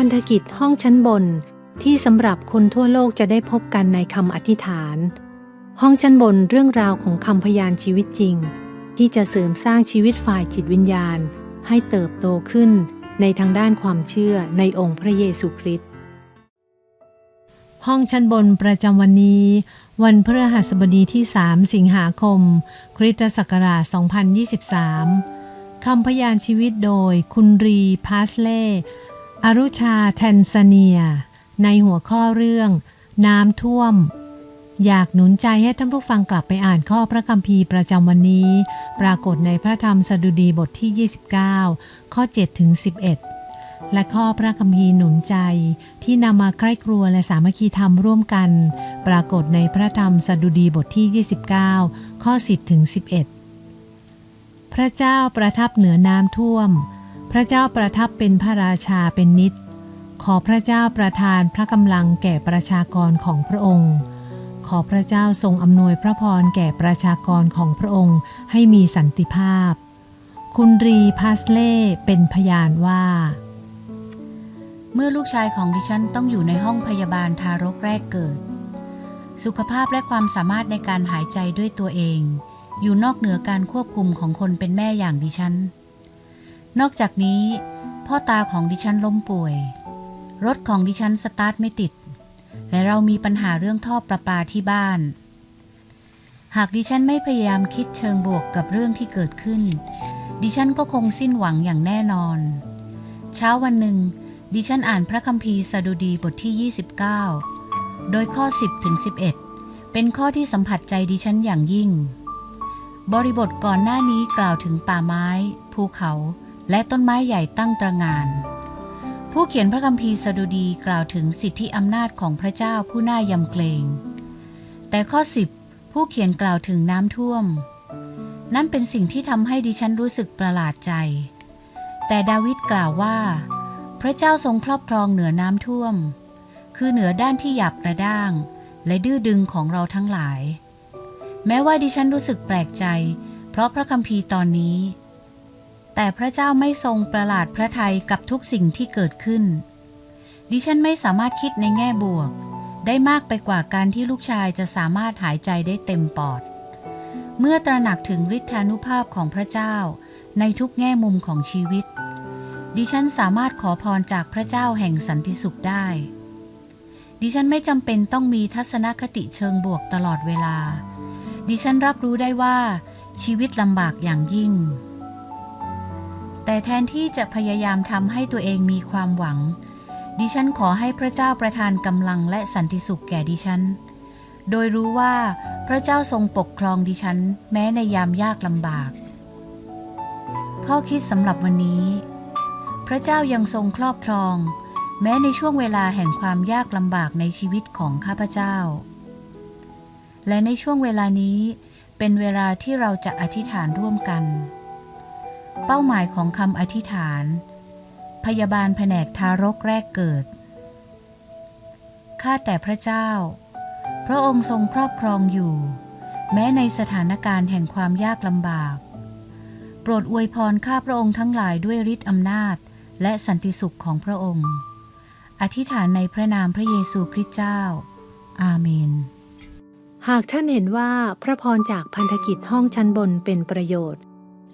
พันธกิจห้องชั้นบนที่สำหรับคนทั่วโลกจะได้พบกันในคำอธิษฐาน ห้องชั้นบนเรื่องราวของคำพยานชีวิตจริง ที่จะเสริมสร้างชีวิตฝ่ายจิตวิญญาณ ให้เติบโตขึ้นในทางด้านความเชื่อในองค์พระเยซูคริสต์ห้องชั้นบนประจำวันนี้ วันพฤหัสบดีที่ 3 สิงหาคม คริสตศักราช 2023คำพยานชีวิตโดยคุณรีพาสเล่ อรุชาแทนซาเนีย ในหัวข้อเรื่อง น้ำท่วม อยากหนุนใจให้ท่านผู้ฟังกลับไปอ่านข้อพระคัมภีร์ประจำวันนี้ ปรากฏในพระธรรมสดุดีบทที่ 29 ข้อ7ถึง11 และข้อพระคัมภีร์หนุนใจที่นำมาใกล้ครัวและสามัคคีธรรมร่วมกัน ปรากฏในพระธรรมสดุดีบทที่ 29 ข้อ 10ถึง11 พระเจ้าประทับเหนือน้ำท่วม พระเจ้าประทับเป็นพระราชาเป็นนิจขอพระเจ้าประทานพระกำลังแก่ประชากรของพระองค์ ขอพระเจ้าทรงอำนวยพระพรแก่ประชากรของพระองค์ให้มีสันติภาพ คุณรีพาสเล่เป็นพยานว่า เมื่อลูกชายของดิฉันต้องอยู่ในห้องพยาบาลทารกแรกเกิด สุขภาพและความสามารถในการหายใจด้วยตัวเอง อยู่นอกเหนือการควบคุมของคนเป็นแม่อย่างดิฉัน นอกจากนี้ พ่อตาของดิฉันล้มป่วย รถของดิฉันสตาร์ทไม่ติด และเรามีปัญหาเรื่องท่อประปาที่บ้าน หากดิฉันไม่พยายามคิดเชิงบวกกับเรื่องที่เกิดขึ้น ดิฉันก็คงสิ้นหวังอย่างแน่นอน เช้าวันหนึ่ง ดิฉันอ่านพระคัมภีร์สดุดีบทที่ 29 โดยข้อ 10ถึง11 เป็นข้อที่สัมผัสใจดิฉันอย่างยิ่งบริบทก่อนหน้านี้กล่าวถึงป่าไม้ ภูเขา และต้นไม้ใหญ่ตั้งตระงาน ผู้เขียนพระคัมภีร์สดุดีกล่าวถึงสิทธิอำนาจของพระเจ้าผู้น่ายำเกรง แต่ข้อ 10 ผู้เขียนกล่าวถึงน้ำท่วม นั่นเป็นสิ่งที่ทำให้ดิฉันรู้สึกประหลาดใจ แต่ดาวิดกล่าวว่า พระเจ้าทรงครอบครองเหนือน้ำท่วม คือเหนือด้านที่หยาบกระด้าง และดื้อดึงของเราทั้งหลาย แม้ว่าดิฉันรู้สึกแปลกใจ เพราะพระคัมภีร์ตอนนี้ แต่พระเจ้าไม่ทรงประหลาดพระทัยกับทุกสิ่งที่เกิดขึ้น ดิฉันไม่สามารถคิดในแง่บวก ได้มากไปกว่าการที่ลูกชายจะสามารถหายใจได้เต็มปอด เมื่อตระหนักถึงฤทธานุภาพของพระเจ้า ในทุกแง่มุมของชีวิต ดิฉันสามารถขอพรจากพระเจ้าแห่งสันติสุขได้ ดิฉันไม่จำเป็นต้องมีทัศนคติเชิงบวกตลอดเวลา ดิฉันรับรู้ได้ว่าชีวิตลำบากอย่างยิ่ง แต่แทนที่จะพยายามทำให้ตัวเองมีความหวัง ดิฉันขอให้พระเจ้าประทานกำลังและสันติสุขแก่ดิฉัน โดยรู้ว่าพระเจ้าทรงปกครองดิฉัน แม้ในยามยากลำบาก ข้อคิดสำหรับวันนี้ พระเจ้ายังทรงครอบครอง แม้ในช่วงเวลาแห่งความยากลำบากในชีวิตของข้าพเจ้า และในช่วงเวลานี้เป็นเวลาที่เราจะอธิษฐานร่วมกัน เป้าหมายของคำอธิษฐาน พยาบาลแผนกทารกแรกเกิด ข้าแต่พระเจ้า พระองค์ทรงครอบครองอยู่ แม้ในสถานการณ์แห่งความยากลำบาก โปรดอวยพรข้าพระองค์ทั้งหลายด้วยฤทธิ์อำนาจและสันติสุขของพระองค์ อธิษฐานในพระนามพระเยซูคริสต์เจ้า อาเมน หากท่านเห็นว่าพระพรจากพันธกิจห้องชั้นบนเป็นประโยชน์